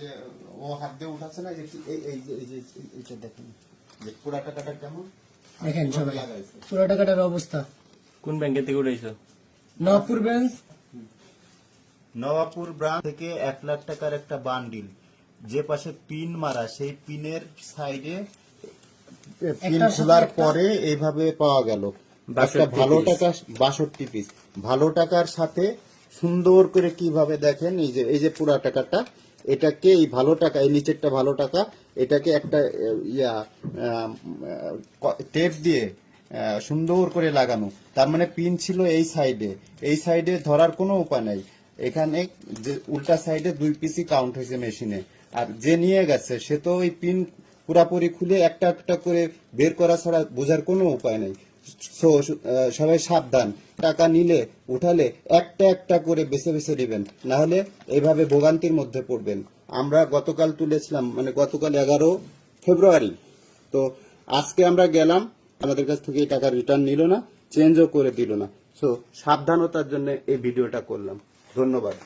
যে ও হাত দিয়ে উঠাচ্ছে না এই এই এই এইটা দেখেন যে পুরা টাকাটা কেমন? দেখেন সবাই পুরো টাকাটার অবস্থা। কোন ব্যাংকে থেকে উঠাইছো? নবপুর ব্রাঞ্চ। নবাবপুর ব্রাঞ্চ থেকে এক লাখ টাকার একটা বান্ডিল যে পাশে পিন মারা সেই পিনের সাইডে পিন খোলার পরে এইভাবে পাওয়া গেল। একটা ভালো টাকা বাষট্টি পিস ভালো টাকার সাথে সুন্দর করে কীভাবে দেখেন, এই যে এই যে পুরা টাকাটা, এটাকে এই ভালো টাকা, এই নিচেরটা ভালো টাকা, এটাকে একটা ইয়া টেপ দিয়ে সুন্দর করে লাগানো। তার মানে পিন ছিল এই সাইডে। এই সাইডে ধরার কোনো উপায় নাই। এখানে যে উল্টা সাইডে দুই পিসি কাউন্ট হয়েছে মেশিনে। আর যে নিয়ে গেছে, সে তো ওই পিন পুরাপুরি খুলে একটা একটা করে বের করা ছাড়া বোঝার কোনো উপায় নেই। সবাই সাবধান। টাকা নিলে, উঠালে একটা একটা করে বেছে বেছে নেবেন না হলে এইভাবে ভোগান্তির মধ্যে পড়বেন। আমরা গতকাল তুলেছিলাম মানে গতকাল এগারো ফেব্রুয়ারি। তো আজকে আমরা গেলাম, আমাদের কাছ থেকে টাকা রিটার্ন নিল না চেঞ্জও করে দিল না। সো সাবধানতার জন্য এই ভিডিওটা করলাম। ধন্যবাদ।